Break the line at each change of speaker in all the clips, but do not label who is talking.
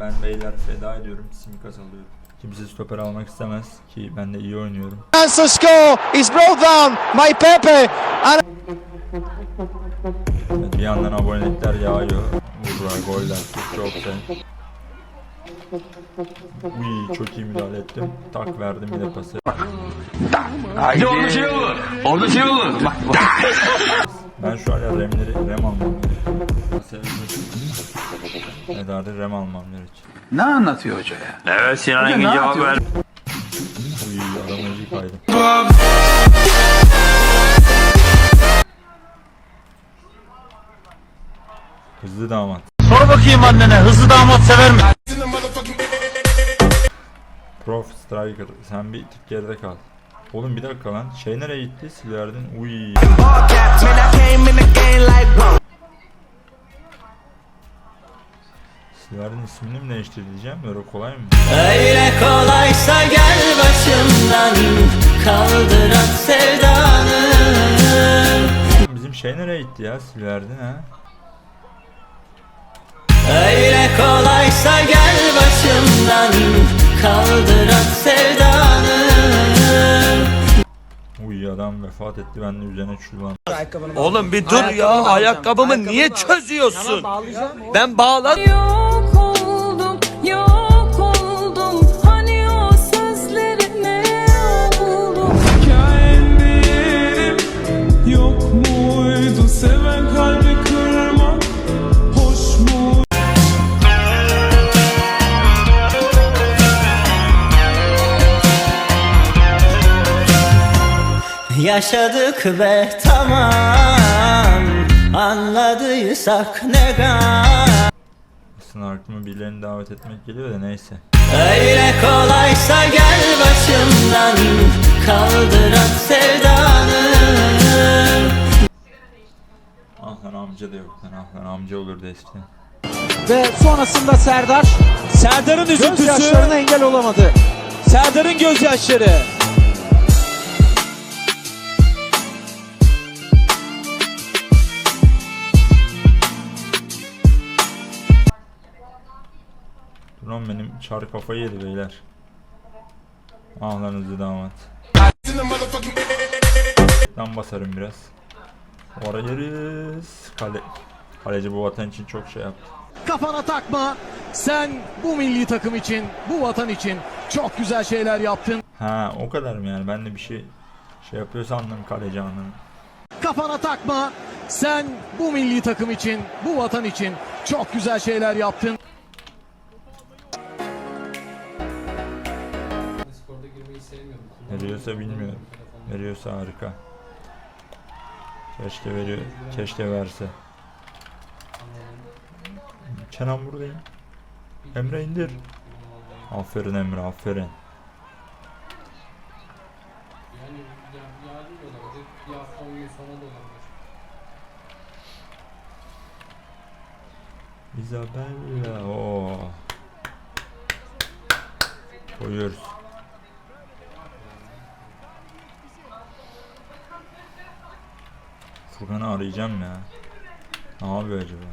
Ben beyler feda ediyorum. Simikaz alıyorum. Kimse stoper almak istemez ki ben de iyi oynuyorum.
chance to score. He's brought down by Pepe. And
Evet, bir yandan abonelikler yağıyor. Vurlar, goller, çok çok sen. Uy çok iyi müdahale ettim. Tak verdim yine pası.
Haydi orada şey olur. Orada şey olur. Bak bak.
Ben şu an remleri rem almam gerekiyor. Edar'da rem almam gerekiyor.
Ne anlatıyor hoca ya?
Evet Sinan Engin cevap ver.
Uy adamı iyi kaydım. Hızlı damat.
Sor bakayım annene hızlı damat sever mi?
Prof Striker sen bir tık geride kal. Oğlum bir dakika lan. Şey nereye gitti? Silverdin. Uy. Silverdin ismini mi değiştireceğim? Böyle kolay mı?
Öyle kolaysa gel başımdan kaldıran sevdanı
Bizim şey nereye gitti ya? Silverdin ha?
Öyle kolaysa gel başımdan kaldıran sevdanı
Uy adam vefat etti. Ben de üzerine çullan.
Oğlum bir dur ya ayakkabımı niye çözüyorsun? Ben bağladım.
Yok oldum, yok
Yaşadık ve tamam Anladıysak ne gam
Aslında aklıma birilerini davet etmek geliyor da neyse.
Öyle kolaysa gel başımdan kaldıran sevdanı
Ah lan amca da yok lan. Ah lan amca olurdu eskiden.
ve sonrasında Serdar
Serdar'ın üzüntüsü.
gözyaşlarına engel olamadı.
Serdar'ın gözyaşları.
Duran benim çar kafayı yedi beyler. Ah lan hızlı damat. Ben basarım biraz. Oraya yeriz. Kale. Kaleci bu vatan için çok şey yaptı.
Kafana takma. Sen bu milli takım için, bu vatan için çok güzel şeyler yaptın.
Ha o kadar mı yani? Ben de bir şey şey yapıyor sandım kaleci anlamı.
Kafana takma. Sen bu milli takım için, bu vatan için çok güzel şeyler yaptın.
Veriyorsa bilmiyorum. Veriyorsa harika. Keşke veriyor. Keşke verse. Kenan buradayım. Emre indir. Aferin Emre aferin. Isabella. Oo. Koyuyoruz. Furkan'ı arayacağım ya. Ne yapıyor acaba?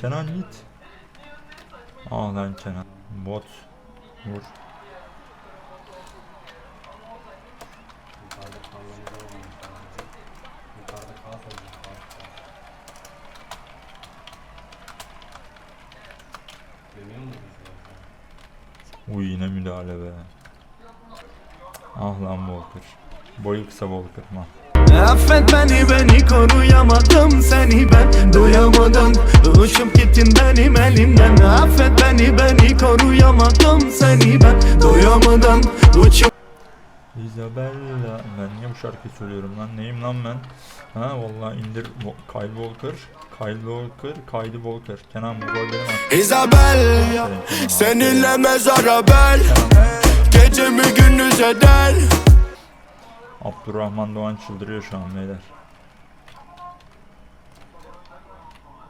Kenan git. Ah lan Kenan. Bot. Vur. Uy yine müdahale be. Ah lan Volker. Boyu kısa Volker ma.
Affet beni beni koruyamadım seni ben doyamadım Uçup gittin benim elimden Affet beni beni koruyamadım seni ben doyamadım Uçup
Isabella. Ben niye bu şarkıyı söylüyorum lan? Neyim lan ben? Ha vallahi indir Kyle Walker. Kyle Walker, Kyle Walker. Kenan bu gol benim aslında.
Isabel
Aferin Kenan,
Seninle mezara bel Gecemi gündüz eder
Abdurrahman Doğan çıldırıyor şu an beyler.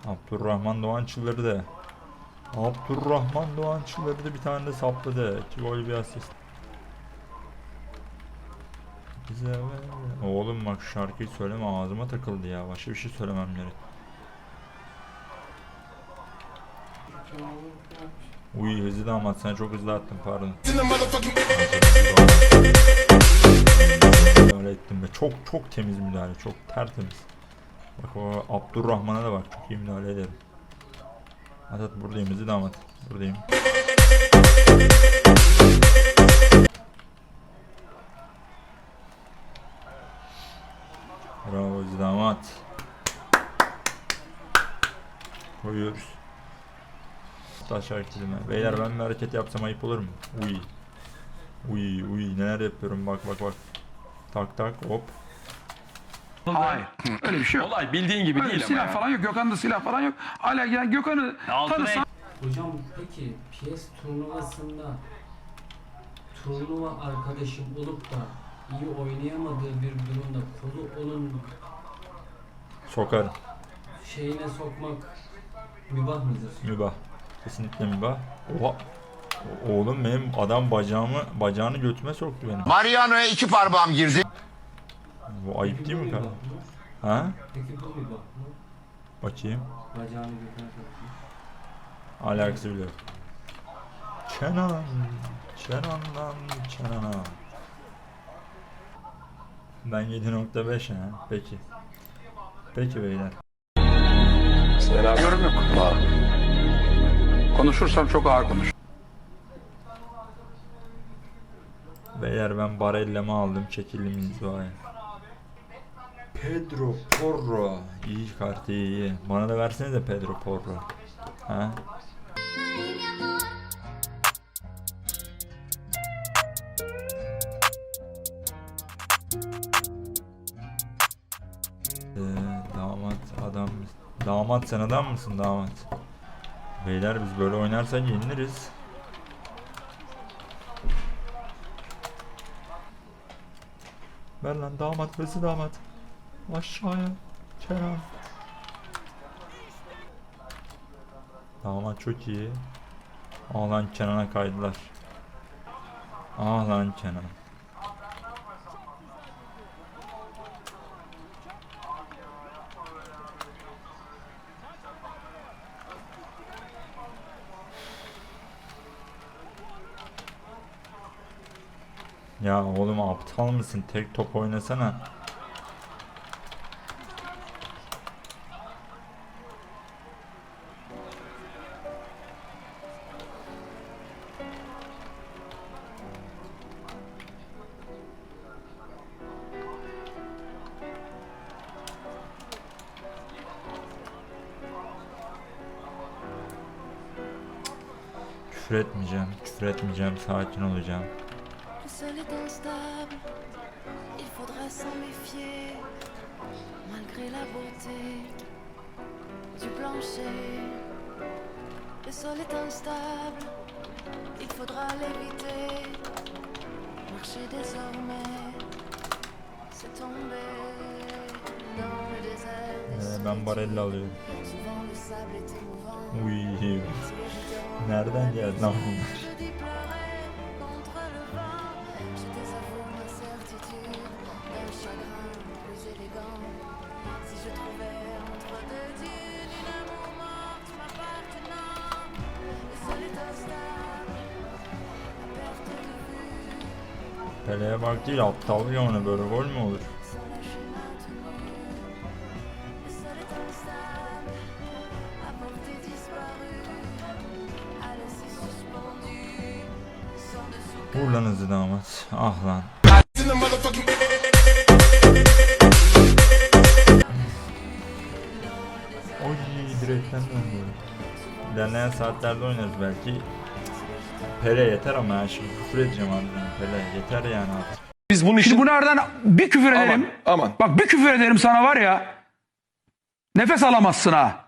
Abdurrahman Doğan çıldırdı. Abdurrahman Doğan çıldırdı bir tane de sapladı. İki gol bir asist. Güzel. Oğlum bak şarkıyı söyleme ağzıma takıldı ya. Başka bir şey söylemem gerek. Uy hızlı damat sen çok hızlı attın pardon. Müdahale ettim ve çok çok temiz müdahale çok tertemiz. Bak o Abdurrahman'a da bak çok iyi müdahale ederim. Hadi buradayım hızlı damat buradayım. Bravo damat. Koyuyoruz. Taş hareketime. Beyler ben bir hareket yapsam ayıp olur mu? Uy. Uy uy neler yapıyorum bak bak bak. Tak tak hop.
Hayır. Öyle bir şey yok.
Olay bildiğin gibi
Öyle
değil ama
silah
ya.
falan yok. Gökhan'da silah falan yok. Hala gelen Gökhan'ı tanısan
Hocam peki PS turnuvasında turnuva arkadaşım olup da iyi oynayamadığı bir durumda kolu onun
Sokarım.
şeyine sokmak mübah mıdır?
Mübah. Kesinlikle mübah. Oha. Oğlum benim adam bacağımı bacağını götüme soktu benim.
Mariano'ya iki parmağım girdi.
Bu ayıp değil mi kardeşim? Ha? Bakayım. Alakası bile yok. Kenan. Kenan'dan Kenan'a. Ben 7.5 ha. Peki. Peki beyler.
yorum yok. Konuşursam çok ağır konuş.
Beyler ben Barella'mı aldım çekildim inzivaya. Pedro Porro. İyi kartı iyi iyi. Bana da versene de Pedro Porro. Ha? Ee, damat adam Damat sen adam mısın damat? Beyler biz böyle oynarsak yeniliriz. Ver lan damat hızlı damat. Aşağıya. Kenan. Damat çok iyi. Ah lan Kenan'a kaydılar. Ah lan Kenan. Ya oğlum aptal mısın? Tek top oynasana. Küfür etmeyeceğim, küfür etmeyeceğim, sakin olacağım.
Le sol est instable, il faudra s'en méfier. Malgré la beauté du plancher, le sol est instable, il faudra l'éviter. Marcher désormais, c'est tomber dans le désert. des solitudes. Souvent le sable est émouvant.
Nereden geldi bak değil aptal ona böyle gol mü olur? Vur lan hızlı damat. Ah lan. Oy direkten döndü. İlerleyen saatlerde oynarız belki. Pele yeter ama ya şimdi küfür edeceğim abi. Pele yeter yani artık.
Biz bunu
Şimdi bu nereden bir küfür ederim.
Aman.
Bak bir küfür ederim sana var ya. Nefes alamazsın ha.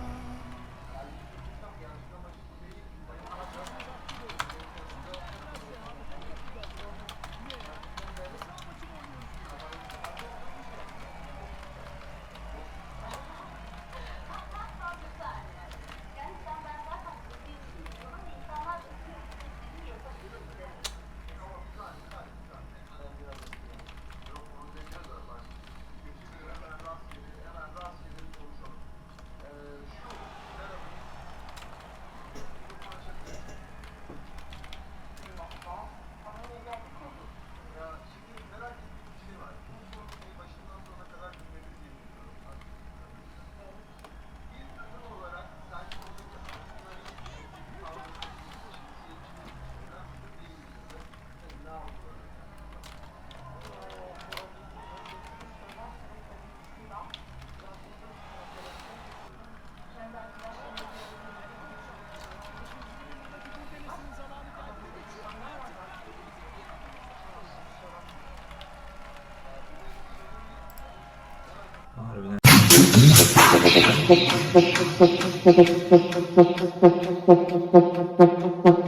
ポッポッポッポッポッ
ポ